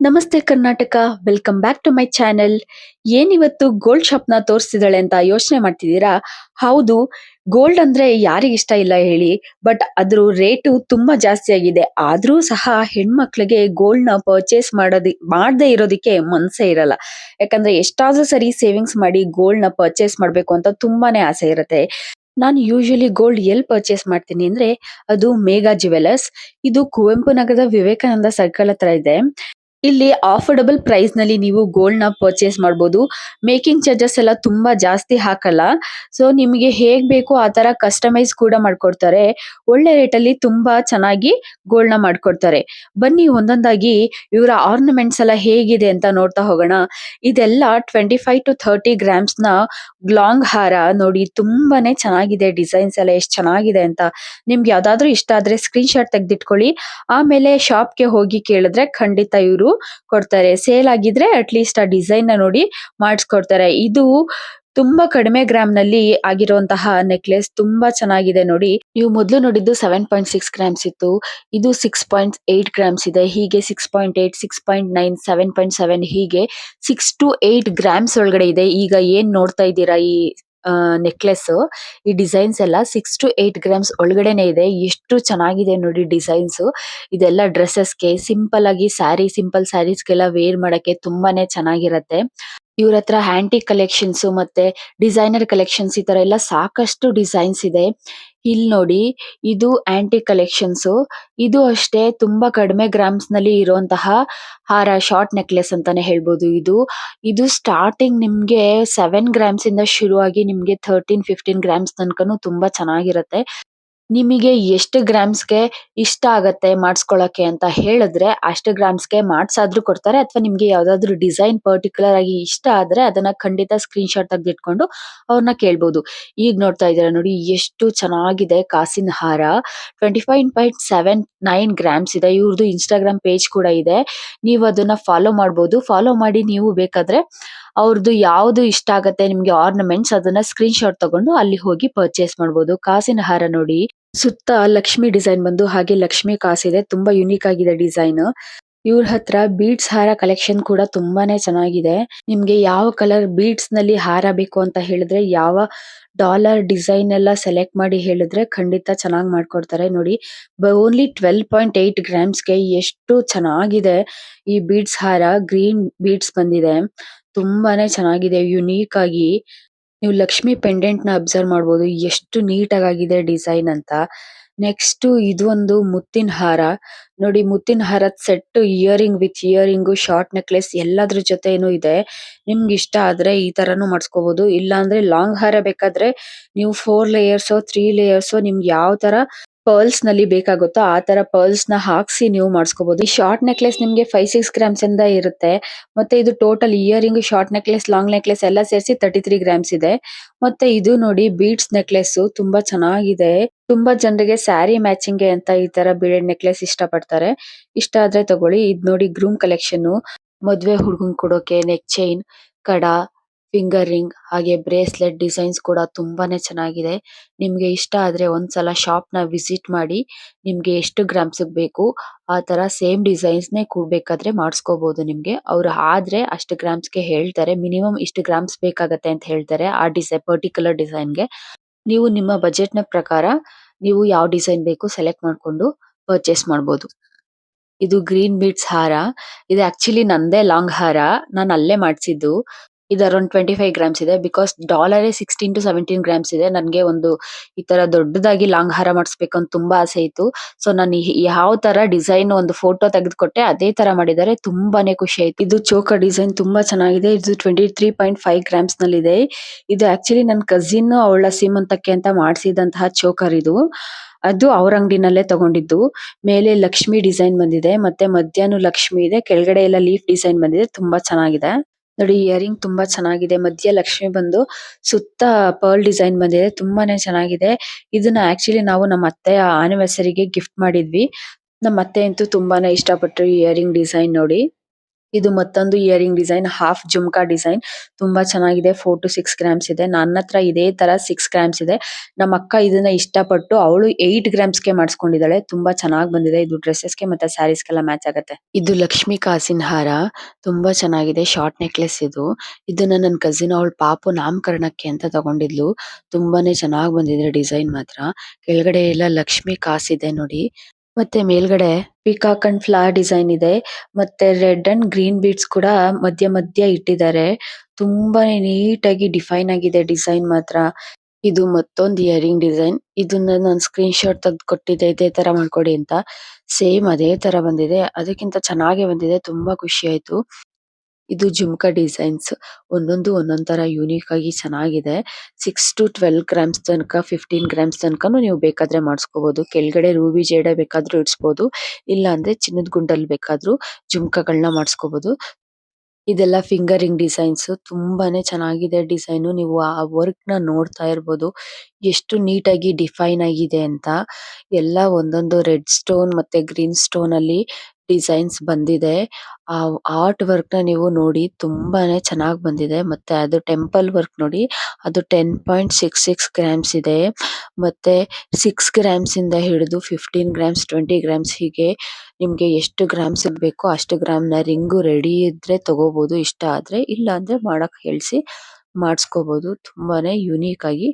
ನಮಸ್ತೆ Karnataka welcome back to my channel ಏನಿವತ್ತು gold ಶಾಪ್ನ ತೋರಿಸ್ತಿದ್ದಾಳೆ ಅಂತ ಯೋಚನೆ ಮಾಡ್ತಿದ್ದೀರಾ? ಹೌದು ಗೋಲ್ಡ್ ಅಂದ್ರೆ ಯಾರಿಗ್ ಇಷ್ಟ ಇಲ್ಲ ಹೇಳಿ ಬಟ್ ಅದ್ರ ರೇಟು ತುಂಬಾ ಜಾಸ್ತಿ ಆಗಿದೆ. ಆದ್ರೂ ಸಹ ಹೆಣ್ಮಕ್ಳಿಗೆ ಗೋಲ್ಡ್ನ ಪರ್ಚೇಸ್ ಮಾಡೋದಿ, ಮಾಡದೆ ಇರೋದಕ್ಕೆ ಮನ್ಸೇ ಇರಲ್ಲ. ಯಾಕಂದ್ರೆ ಎಷ್ಟಾದ್ರೂ ಸರಿ ಸೇವಿಂಗ್ಸ್ ಮಾಡಿ ಗೋಲ್ಡ್ನ ಪರ್ಚೇಸ್ ಮಾಡ್ಬೇಕು ಅಂತ ತುಂಬಾನೇ ಆಸೆ ಇರುತ್ತೆ. ನಾನು ಯೂಶಲಿ ಗೋಲ್ಡ್ ಎಲ್ಲಿ ಪರ್ಚೇಸ್ ಮಾಡ್ತೀನಿ ಅಂದ್ರೆ ಅದು ಮೇಘಾ ಜುವೆಲರ್ಸ್ ಇದು ಕುವೆಂಪು ನಗರದ ವಿವೇಕಾನಂದ ಸರ್ಕಲ್ ಹತ್ರ ಇದೆ. ಇಲ್ಲಿ ಅಫೋರ್ಡಬಲ್ ಪ್ರೈಸ್ನಲ್ಲಿ ನೀವು ಗೋಲ್ಡ್ನ ಪರ್ಚೇಸ್ ಮಾಡಬಹುದು ಮೇಕಿಂಗ್ ಚಾರ್ಜಸ್ ಎಲ್ಲ ತುಂಬಾ ಜಾಸ್ತಿ ಹಾಕಲ್ಲ. ಸೊ ನಿಮಗೆ ಹೇಗ್ ಬೇಕು ಆ ತರ ಕಸ್ಟಮೈಸ್ ಕೂಡ ಮಾಡ್ಕೊಡ್ತಾರೆ. ಒಳ್ಳೆ ರೇಟ್ ಅಲ್ಲಿ ತುಂಬಾ ಚೆನ್ನಾಗಿ ಗೋಲ್ಡ್ನ ಮಾಡ್ಕೊಡ್ತಾರೆ. ಬನ್ನಿ ಒಂದೊಂದಾಗಿ ಇವರ ಆರ್ನಮೆಂಟ್ಸ್ ಎಲ್ಲ ಹೇಗಿದೆ ಅಂತ ನೋಡ್ತಾ ಹೋಗೋಣ. ಇದೆಲ್ಲ ಟ್ವೆಂಟಿ ಫೈವ್ ಟು ಥರ್ಟಿ ಗ್ರಾಮ್ಸ್ನ ಲಾಂಗ್ ಹಾರ. ನೋಡಿ, ತುಂಬಾನೇ ಚೆನ್ನಾಗಿದೆ ಡಿಸೈನ್ಸ್ ಎಲ್ಲ ಎಷ್ಟು ಚೆನ್ನಾಗಿದೆ ಅಂತ. ನಿಮ್ಗೆ ಯಾವ್ದಾದ್ರು ಇಷ್ಟ ಆದ್ರೆ ಸ್ಕ್ರೀನ್ ಶಾಟ್ ತೆಗೆದಿಟ್ಕೊಳ್ಳಿ. ಆಮೇಲೆ ಶಾಪ್ಗೆ ಹೋಗಿ ಕೇಳಿದ್ರೆ ಖಂಡಿತ ಇವರು ಕೊಡ್ತಾರೆ. ಸೇಲ್ ಆಗಿದ್ರೆ ಅಟ್ಲೀಸ್ಟ್ ಆ ಡಿಸೈನ್ನ ನೋಡಿ ಮಾಡಿಸ್ಕೊಡ್ತಾರೆ. ಇದು ತುಂಬಾ ಕಡಿಮೆ ಗ್ರಾಮ್ನಲ್ಲಿ ಆಗಿರುವಂತಹ ನೆಕ್ಲೆಸ್ ತುಂಬಾ ಚೆನ್ನಾಗಿದೆ ನೋಡಿ. ನೀವು ಮೊದಲು ನೋಡಿದ್ದು ಸೆವೆನ್ ಪಾಯಿಂಟ್ ಸಿಕ್ಸ್ ಗ್ರಾಮ್ಸ್ ಇತ್ತು. ಇದು ಸಿಕ್ಸ್ ಪಾಯಿಂಟ್ ಏಟ್ ಗ್ರಾಮ್ಸ್ ಇದೆ. ಹೀಗೆ six point eight six point nine seven point seven ಹೀಗೆ ಸಿಕ್ಸ್ ಟು ಏಟ್ ಗ್ರಾಮ್ಸ್ ಒಳಗಡೆ ಇದೆ. ಈಗ ಏನ್ ನೋಡ್ತಾ ಇದ್ದೀರಾ ಈ ನೆಕ್ಲೆಸ್ ಈ ಡಿಸೈನ್ಸ್ ಎಲ್ಲ ಸಿಕ್ಸ್ ಟು ಏಟ್ ಗ್ರಾಮ್ಸ್ ಒಳಗಡೆನೆ ಇದೆ. ಎಷ್ಟು ಚೆನ್ನಾಗಿದೆ ನೋಡಿ ಡಿಸೈನ್ಸ್ ಇದೆಲ್ಲ ಡ್ರೆಸ್ಸಸ್ಗೆ ಸಿಂಪಲ್ ಆಗಿ ಸ್ಯಾರಿ ಸಿಂಪಲ್ ಸ್ಯಾರೀಸ್ಗೆಲ್ಲ ವೇರ್ ಮಾಡಕ್ಕೆ ತುಂಬಾನೇ ಚೆನ್ನಾಗಿರತ್ತೆ. ಇವ್ರ ಹತ್ರ ಆಂಟಿಕ್ ಕಲೆಕ್ಷನ್ಸ್ ಮತ್ತೆ ಡಿಸೈನರ್ ಕಲೆಕ್ಷನ್ಸ್ ಈ ತರ ಎಲ್ಲ ಸಾಕಷ್ಟು ಡಿಸೈನ್ಸ್ ಇದೆ. ಇಲ್ಲಿ ನೋಡಿ, ಇದು ಆಂಟಿಕ್ ಕಲೆಕ್ಷನ್ಸ್ ಇದು ಅಷ್ಟೇ ತುಂಬಾ ಕಡಿಮೆ ಗ್ರಾಮ್ಸ್ನಲ್ಲಿ ಇರುವಂತಹ ಹಾರ ಶಾರ್ಟ್ ನೆಕ್ಲೆಸ್ ಅಂತಾನೆ ಹೇಳ್ಬೋದು ಇದು. ಇದು ಸ್ಟಾರ್ಟಿಂಗ್ ನಿಮ್ಗೆ ಸೆವೆನ್ ಗ್ರಾಮ್ಸ್ ಇಂದ ಶುರುವಾಗಿ ನಿಮ್ಗೆ ಥರ್ಟೀನ್ ಫಿಫ್ಟೀನ್ ಗ್ರಾಮ್ಸ್ ತನಕನು ತುಂಬಾ ಚೆನ್ನಾಗಿರತ್ತೆ. ನಿಮಗೆ ಎಷ್ಟು ಗ್ರಾಮ್ಸ್ಗೆ ಇಷ್ಟ ಆಗುತ್ತೆ ಮಾಡ್ಸ್ಕೊಳಕ್ಕೆ ಅಂತ ಹೇಳಿದ್ರೆ ಅಷ್ಟು ಗ್ರಾಮ್ಸ್ಗೆ ಮಾಡ್ಸಾದ್ರೂ ಕೊಡ್ತಾರೆ ಅಥವಾ ನಿಮಗೆ ಯಾವ್ದಾದ್ರು ಡಿಸೈನ್ ಪರ್ಟಿಕ್ಯುಲರ್ ಆಗಿ ಇಷ್ಟ ಆದ್ರೆ ಅದನ್ನ ಖಂಡಿತ ಸ್ಕ್ರೀನ್ ಶಾಟ್ ತೆಗೆದಿಟ್ಕೊಂಡು ಅವ್ರನ್ನ ಕೇಳ್ಬಹುದು. ಈಗ ನೋಡ್ತಾ ಇದ್ದೀರಾ ನೋಡಿ ಎಷ್ಟು ಚೆನ್ನಾಗಿದೆ ಕಾಸಿನ ಹಾರ. Twenty five point seven nine grams ಇದೆ. ಇವ್ರದ್ದು ಇನ್ಸ್ಟಾಗ್ರಾಮ್ ಪೇಜ್ ಕೂಡ ಇದೆ. ನೀವು ಅದನ್ನ ಫಾಲೋ ಮಾಡ್ಬೋದು. ಫಾಲೋ ಮಾಡಿ ನೀವು ಬೇಕಾದ್ರೆ ಅವ್ರದ್ದು ಯಾವ್ದು ಇಷ್ಟ ಆಗತ್ತೆ, ನಿಮ್ಗೆ ಆರ್ನಮೆಂಟ್ಸ್ ಅದನ್ನ ಸ್ಕ್ರೀನ್ ಶಾಟ್ ತಗೊಂಡು ಅಲ್ಲಿ ಹೋಗಿ ಪರ್ಚೇಸ್ ಮಾಡ್ಬೋದು. ಕಾಸಿನ ಹಾರ ನೋಡಿ. ಸುತ್ತ ಲಕ್ಷ್ಮಿ ಡಿಸೈನ್ ಬಂದು ಹಾಗೆ ಲಕ್ಷ್ಮಿ ಕಾಸಿದೆ ತುಂಬಾ ಯುನಿಕ್ ಆಗಿದೆ ಡಿಸೈನ್. ಇವ್ರ ಹತ್ರ ಬೀಡ್ಸ್ ಹಾರ ಕಲೆಕ್ಷನ್ ಕೂಡ ತುಂಬಾನೇ ಚೆನ್ನಾಗಿದೆ. ನಿಮ್ಗೆ ಯಾವ ಕಲರ್ ಬೀಡ್ಸ್ನಲ್ಲಿ ಹಾರ ಬೇಕು ಅಂತ ಹೇಳಿದ್ರೆ ಯಾವ ಡಾಲರ್ ಡಿಸೈನ್ ಎಲ್ಲ ಸೆಲೆಕ್ಟ್ ಮಾಡಿ ಹೇಳಿದ್ರೆ ಖಂಡಿತ ಚೆನ್ನಾಗಿ ಮಾಡ್ಕೊಡ್ತಾರೆ. ನೋಡಿ ಓನ್ಲಿ ಟ್ವೆಲ್ವ್ ಪಾಯಿಂಟ್ ಏಟ್ ಗ್ರಾಮ್ಸ್ಗೆ ಎಷ್ಟು ಚೆನ್ನಾಗಿದೆ ಈ ಬೀಡ್ಸ್ ಹಾರ. ಗ್ರೀನ್ ಬೀಡ್ಸ್ ಬಂದಿದೆ. ತುಂಬಾನೇ ಚೆನ್ನಾಗಿದೆ ಯುನೀಕ್ ಆಗಿ. ನೀವು ಲಕ್ಷ್ಮಿ ಪೆಂಡೆಂಟ್ನ ಅಬ್ಸರ್ವ್ ಮಾಡಬಹುದು ಎಷ್ಟು ನೀಟ್ ಆಗಿದೆ ಡಿಸೈನ್ ಅಂತ. ನೆಕ್ಸ್ಟ್ ಇದು ಒಂದು ಮುತ್ತಿನ ಹಾರ. ನೋಡಿ, ಮುತ್ತಿನ ಹಾರದ set earring with earring short necklace ಎಲ್ಲದ್ರ ಜೊತೆನೂ ಇದೆ. ನಿಮ್ಗೆ ಇಷ್ಟ ಆದ್ರೆ ಈ ತರನು ಮಾಡಿಸ್ಕೋಬಹುದು ಇಲ್ಲಾಂದ್ರೆ ಲಾಂಗ್ ಹಾರ ಬೇಕಾದ್ರೆ ನೀವು ಫೋರ್ ಲೇಯರ್ಸ್ ತ್ರೀ ಲೇಯರ್ಸ್ ನಿಮ್ಗೆ ಯಾವ ತರ ಪರ್ಲ್ಸ್ನಲ್ಲಿ ಬೇಕಾಗುತ್ತೋ ಆ ತರ ಪರ್ಲ್ಸ್ನ ಹಾಕ್ಸಿ ನೀವು ಮಾಡಿಸ್ಕೋಬಹುದು ಈ ಶಾರ್ಟ್ ನೆಕ್ಲೆಸ್ ನಿಮ್ಗೆ ಫೈವ್ ಸಿಕ್ಸ್ ಗ್ರಾಮ್ಸ್ ಇಂದ ಇರುತ್ತೆ. ಮತ್ತೆ ಇದು total earring short necklace long necklace ಎಲ್ಲ ಸೇರಿಸಿ ತರ್ಟಿ ತ್ರೀ ಗ್ರಾಮ್ಸ್ ಇದೆ. ಮತ್ತೆ ಇದು ನೋಡಿ ಬೀಡ್ಸ್ ನೆಕ್ಲೆಸ್ ತುಂಬಾ ಚೆನ್ನಾಗಿದೆ. ತುಂಬಾ ಜನರಿಗೆ ಸ್ಯಾರಿ ಮ್ಯಾಚಿಂಗ್ಗೆ ಅಂತ ಈ ತರ ಬೀಡೆಡ್ ನೆಕ್ಲೆಸ್ ಇಷ್ಟ ಪಡ್ತಾರೆ ಇಷ್ಟ ಆದ್ರೆ ತಗೊಳ್ಳಿ. ಇದ್ ನೋಡಿ ಗ್ರೂಮ್ ಕಲೆಕ್ಷನ್ ಮದ್ವೆ ಹುಡುಗನ್ ಕೊಡೋಕೆ ನೆಕ್ ಚೈನ್ ಕಡ ಫಿಂಗರ್ ರಿಂಗ್ ಹಾಗೆ ಬ್ರೇಸ್ಲೆಟ್ ಡಿಸೈನ್ಸ್ ಕೂಡ ತುಂಬಾನೇ ಚೆನ್ನಾಗಿದೆ. ನಿಮ್ಗೆ ಇಷ್ಟ ಆದ್ರೆ ಒಂದ್ಸಲ ಶಾಪ್ನ ವಿಸಿಟ್ ಮಾಡಿ, ನಿಮ್ಗೆ ಎಷ್ಟು ಗ್ರಾಮ್ಸ್ ಬೇಕು, ಆ ತರ ಸೇಮ್ ಡಿಸೈನ್ಸ್ ನೇ ಬೇಕಾದ್ರೆ ಮಾಡ್ಸ್ಕೊಬಹುದು ನಿಮ್ಗೆ. ಅವ್ರು ಆದ್ರೆ ಅಷ್ಟು ಗ್ರಾಮ್ಸ್ಗೆ ಹೇಳ್ತಾರೆ, ಮಿನಿಮಮ್ ಇಷ್ಟು ಗ್ರಾಮ್ಸ್ ಬೇಕಾಗುತ್ತೆ ಅಂತ ಹೇಳ್ತಾರೆ ಆ ಡಿಸೈನ್ ಪರ್ಟಿಕ್ಯುಲರ್ ಡಿಸೈನ್ಗೆ ನೀವು ನಿಮ್ಮ ಬಜೆಟ್ನ ಪ್ರಕಾರ ನೀವು ಯಾವ ಡಿಸೈನ್ ಬೇಕು ಸೆಲೆಕ್ಟ್ ಮಾಡ್ಕೊಂಡು ಪರ್ಚೇಸ್ ಮಾಡಬಹುದು ಇದು ಗ್ರೀನ್ ಬೀಡ್ಸ್ ಹಾರ. ಇದು ಆಕ್ಚುಲಿ ನಂದೇ ಲಾಂಗ್ ಹಾರ. ನಾನು ಅಲ್ಲೇ ಮಾಡ್ಸಿದ್ದು. ಇದು ಅರೌಂಡ್ ಟ್ವೆಂಟಿ ಫೈವ್ ಗ್ರಾಮ್ಸ್ ಇದೆ because dollar sixteen to seventeen grams ಇದೆ. ನನಗೆ ಒಂದು ಈ ತರ ದೊಡ್ಡದಾಗಿ ಲಾಂಗ್ ಹಾರ ಮಾಡಿಸ್ಬೇಕು ಅಂತ ತುಂಬಾ ಆಸೆ ಇತ್ತು. ಸೊ ನಾನು ಯಾವ ತರ ಡಿಸೈನ್ ಒಂದು ಫೋಟೋ ತೆಗೆದುಕೊಟ್ಟೆ, ಅದೇ ತರ ಮಾಡಿದ್ದಾರೆ. ತುಂಬಾನೇ ಖುಷಿ ಆಯ್ತು. ಇದು ಚೋಕ ಡಿಸೈನ್ ತುಂಬಾ ಚೆನ್ನಾಗಿದೆ. ಇದು ಟ್ವೆಂಟಿ ತ್ರೀ ಪಾಯಿಂಟ್ ಫೈವ್ ಗ್ರಾಮ್ಸ್ನಲ್ಲಿ ಇದೆ ಇದು ಆಕ್ಚುಲಿ ನನ್ನ ಕಸಿನ್ ಅವಳ ಸೀಮಂತಕ್ಕೆ ಅಂತ ಮಾಡಿಸಿದಂತಹ ಚೋಕರ್ ಇದು. ಅದು ಅವ್ರ ಅಂಗಡಿನಲ್ಲೇ ತಗೊಂಡಿದ್ದು. ಮೇಲೆ ಲಕ್ಷ್ಮಿ ಡಿಸೈನ್ ಬಂದಿದೆ. ಮತ್ತೆ ಮಧ್ಯಾಹ್ನ ಲಕ್ಷ್ಮಿ ಇದೆ. ಕೆಳಗಡೆ ಎಲ್ಲ ಲೀಫ್ ಡಿಸೈನ್ ಬಂದಿದೆ. ತುಂಬಾ ಚೆನ್ನಾಗಿದೆ. ನೋಡಿ ಇಯರಿಂಗ್ ತುಂಬಾ ಚೆನ್ನಾಗಿದೆ. ಮಧ್ಯ ಲಕ್ಷ್ಮಿ ಬಂದು ಸುತ್ತ ಪರ್ಲ್ ಡಿಸೈನ್ ಬಂದಿದೆ. ತುಂಬಾನೇ ಚೆನ್ನಾಗಿದೆ. ಇದನ್ನ ಆಕ್ಚುಲಿ ನಾವು ನಮ್ಮ ಅತ್ತೆಯ ಆನಿವರ್ಸರಿಗೆ ಗಿಫ್ಟ್ ಮಾಡಿದ್ವಿ. ನಮ್ಮ ಅತ್ತೆ ಅಂತೂ ತುಂಬಾನೇ ಇಷ್ಟ ಪಟ್ರು ಈ ಇಯರಿಂಗ್ ಡಿಸೈನ್ ನೋಡಿ. ಇದು ಮತ್ತೊಂದು earring design half jhumka design ತುಂಬಾ ಚೆನ್ನಾಗಿದೆ. ಫೋರ್ ಟು ಸಿಕ್ಸ್ ಗ್ರಾಮ್ಸ್ ಇದೆ. ನನ್ನ ಹತ್ರ ಇದೇ ತರ ಸಿಕ್ಸ್ ಗ್ರಾಮ್ಸ್ ಇದೆ. ನಮ್ಮ ಅಕ್ಕ ಇದನ್ನ ಇಷ್ಟ ಪಟ್ಟು ಅವಳು ಏಟ್ ಗ್ರಾಮ್ಸ್ಗೆ ಮಾಡಿಸ್ಕೊಂಡಿದ್ದಾಳೆ. ತುಂಬಾ ಚೆನ್ನಾಗಿ ಬಂದಿದೆ. ಇದು ಡ್ರೆಸ್ಸೆಸ್ಗೆ ಮತ್ತೆ ಸ್ಯಾರೀಸ್ ಗೆಲ್ಲ ಮ್ಯಾಚ್ ಆಗುತ್ತೆ. ಇದು ಲಕ್ಷ್ಮಿ ಕಾಸಿನ ಹಾರ. ತುಂಬಾ ಚೆನ್ನಾಗಿದೆ. ಶಾರ್ಟ್ ನೆಕ್ಲೆಸ್ ಇದು. ಇದನ್ನ ನನ್ನ ಕಸಿನ್ ಅವಳ ಪಾಪು ನಾಮಕರಣಕ್ಕೆ ಅಂತ ತಗೊಂಡಿದ್ಲು. ತುಂಬಾನೇ ಚೆನ್ನಾಗಿ ಬಂದಿದೆ ಡಿಸೈನ್ ಮಾತ್ರ. ಕೆಳಗಡೆ ಎಲ್ಲ ಲಕ್ಷ್ಮಿ ಕಾಸಿದೆ ನೋಡಿ. ಮತ್ತೆ ಮೇಲ್ಗಡೆ ಪಿಕಾಕ್ ಅಂಡ್ ಫ್ಲವರ್ ಡಿಸೈನ್ ಇದೆ. ಮತ್ತೆ ರೆಡ್ ಅಂಡ್ ಗ್ರೀನ್ ಬೀಡ್ಸ್ ಕೂಡ ಮಧ್ಯ ಮಧ್ಯ ಇಟ್ಟಿದ್ದಾರೆ. ತುಂಬಾನೇ ನೀಟ್ ಆಗಿ ಡಿಫೈನ್ ಆಗಿದೆ ಡಿಸೈನ್ ಮಾತ್ರ. ಇದು ಮತ್ತೊಂದು ಇಯರಿಂಗ್ ಡಿಸೈನ್ ಇದನ್ನ ನಾನು ಸ್ಕ್ರೀನ್ ಶಾಟ್ ತೆಗೆದು ಕೊಟ್ಟಿದ್ದೆ, ಇದೇ ತರ ಮಾಡ್ಕೊಡಿ ಅಂತ. ಸೇಮ್ ಅದೇ ತರ ಬಂದಿದೆ. ಅದಕ್ಕಿಂತ ಚೆನ್ನಾಗಿ ಬಂದಿದೆ. ತುಂಬಾ ಖುಷಿ ಆಯ್ತು. ಇದು ಜುಮ್ಕಾ ಡಿಸೈನ್ಸ್. ಒಂದೊಂದು ಒಂದೊಂದ್ ತರ ಯೂನಿಕ್ ಆಗಿ ಚೆನ್ನಾಗಿದೆ. ಸಿಕ್ಸ್ ಟು ಟ್ವೆಲ್ವ್ ಗ್ರಾಮ್ಸ್ ತನಕ ಫಿಫ್ಟೀನ್ ಗ್ರಾಮ್ಸ್ ತನಕನು ನೀವು ಬೇಕಾದ್ರೆ ಮಾಡಿಸ್ಕೋಬಹುದು ಕೆಳಗಡೆ ರೂಬಿ ಜೇಡ ಬೇಕಾದ್ರೂ ಇಡ್ಸ್ಬಹುದು ಇಲ್ಲ ಅಂದ್ರೆ ಚಿನ್ನದ ಗುಂಡಲ್ ಬೇಕಾದ್ರೂ ಜುಮ್ಕಾಗಳನ್ನ ಮಾಡಿಸ್ಕೋಬಹುದು ಇದೆಲ್ಲ ಫಿಂಗರಿಂಗ್ ಡಿಸೈನ್ಸ್ ತುಂಬಾನೇ ಚೆನ್ನಾಗಿದೆ ಡಿಸೈನ್ ನೀವು ಆ ವರ್ಕ್ನ ನೋಡ್ತಾ ಇರಬಹುದು ಎಷ್ಟು ನೀಟ್ ಆಗಿ ಡಿಫೈನ್ ಆಗಿದೆ ಅಂತ. ಎಲ್ಲ ಒಂದೊಂದು ರೆಡ್ ಸ್ಟೋನ್ ಮತ್ತೆ ಗ್ರೀನ್ ಸ್ಟೋನ್ ಅಲ್ಲಿ ಡಿಸೈನ್ಸ್ ಬಂದಿದೆ. ಆ ಆರ್ಟ್ ವರ್ಕ್ನ ನೀವು ನೋಡಿ ತುಂಬಾನೇ ಚೆನ್ನಾಗಿ ಬಂದಿದೆ. ಮತ್ತೆ ಅದು ಟೆಂಪಲ್ ವರ್ಕ್ ನೋಡಿ ಅದು ten point six six grams ಇದೆ. ಮತ್ತೆ ಸಿಕ್ಸ್ ಗ್ರಾಮ್ಸ್ ಇಂದ ಹಿಡಿದು ಫಿಫ್ಟೀನ್ ಗ್ರಾಮ್ಸ್ ಟ್ವೆಂಟಿ ಗ್ರಾಮ್ಸ್ ಹೀಗೆ ನಿಮ್ಗೆ ಎಷ್ಟು ಗ್ರಾಮ್ಸ್ ಬೇಕೋ ಅಷ್ಟು ಗ್ರಾಮ್ನ ರಿಂಗ್ ರೆಡಿ ಇದ್ರೆ ತಗೋಬಹುದು ಇಷ್ಟ ಆದ್ರೆ ಇಲ್ಲ ಅಂದ್ರೆ ಮಾಡಕ್ ಹೇಳ್ಸಿ ಮಾಡಿಸ್ಕೋಬಹುದು ತುಂಬಾನೇ ಯೂನಿಕ್ ಆಗಿ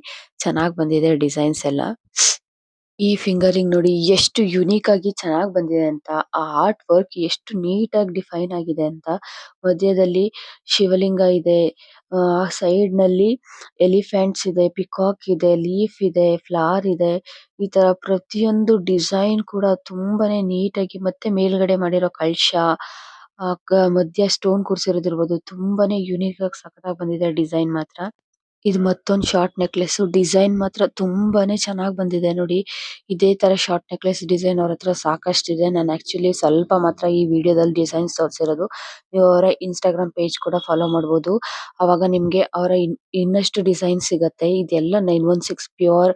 ಚೆನ್ನಾಗಿ ಬಂದಿದೆ ಡಿಸೈನ್ಸ್ ಎಲ್ಲ. ಈ ಫಿಂಗರಿಂಗ್ ನೋಡಿ ಎಷ್ಟು ಯೂನಿಕ್ ಆಗಿ ಚೆನ್ನಾಗಿ ಬಂದಿದೆ ಅಂತ, ಆ ಆರ್ಟ್ ವರ್ಕ್ ಎಷ್ಟು ನೀಟ್ ಆಗಿ ಡಿಫೈನ್ ಆಗಿದೆ ಅಂತ. ಮಧ್ಯದಲ್ಲಿ ಶಿವಲಿಂಗ ಇದೆ, ಆ ಸೈಡ್ನಲ್ಲಿ ಎಲಿಫೆಂಟ್ಸ್ ಇದೆ ಪಿಕಾಕ್ ಇದೆ ಲೀಫ್ ಇದೆ ಫ್ಲವರ್ ಇದೆ. ಈ ತರ ಪ್ರತಿಯೊಂದು ಡಿಸೈನ್ ಕೂಡ ತುಂಬಾನೇ ನೀಟ್ ಆಗಿ ಮತ್ತೆ ಮೇಲ್ಗಡೆ ಮಾಡಿರೋ ಕಳಶ ಮಧ್ಯ ಸ್ಟೋನ್ ಕೂರ್ಸಿರೋದು ಇರ್ಬೋದು, ತುಂಬಾನೇ ಯೂನಿಕ್ ಆಗಿ ಸಖತ್ತಾಗಿ ಬಂದಿದೆ ಡಿಸೈನ್ ಮಾತ್ರ. ಇದು ಮತ್ತೊಂದು ಶಾರ್ಟ್ ನೆಕ್ಲೆಸ್ ಡಿಸೈನ್ ಮಾತ್ರ ತುಂಬಾನೇ ಚೆನ್ನಾಗಿ ಬಂದಿದೆ ನೋಡಿ. ಇದೆ ತರ ಶಾರ್ಟ್ ನೆಕ್ಲೆಸ್ ಡಿಸೈನ್ ಅವ್ರ ಹತ್ರ ಸಾಕಷ್ಟು ಇದೆ ನಾನು ಆಕ್ಚುಲಿ ಸ್ವಲ್ಪ ಮಾತ್ರ ಈ ವಿಡಿಯೋದಲ್ಲಿ ಡಿಸೈನ್ಸ್ ತೋರಿಸಿರೋದು. ನೀವು ಅವರ ಇನ್ಸ್ಟಾಗ್ರಾಮ್ ಪೇಜ್ ಕೂಡ ಫಾಲೋ ಮಾಡಬಹುದು ಅವಾಗ ನಿಮಗೆ ಅವರ ಇನ್ನಷ್ಟು ಡಿಸೈನ್ ಸಿಗುತ್ತೆ. ಇದೆಲ್ಲ nine one six pure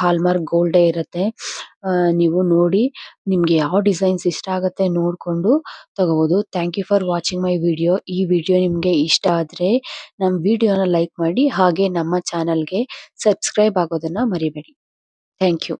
hallmark gold ಇರುತ್ತೆ. ನೀವು ನೋಡಿ, ನಿಮ್ಗೆ ಯಾವ ಡಿಸೈನ್ಸ್ ಇಷ್ಟ ಆಗುತ್ತೆ ನೋಡ್ಕೊಂಡು ತಗೋಬಹುದು thank you for watching my video ಈ ವಿಡಿಯೋ ನಿಮಗೆ ಇಷ್ಟ ಆದ್ರೆ ನಮ್ ವಿಡಿಯೋನ ಲೈಕ್ ಮಾಡಿ, ಹಾಗೆ ನಮ್ಮ ಚಾನೆಲ್ಗೆ ಸಬ್ಸ್ಕ್ರೈಬ್ ಆಗೋದನ್ನ ಮರಿಬೇಡಿ. Thank you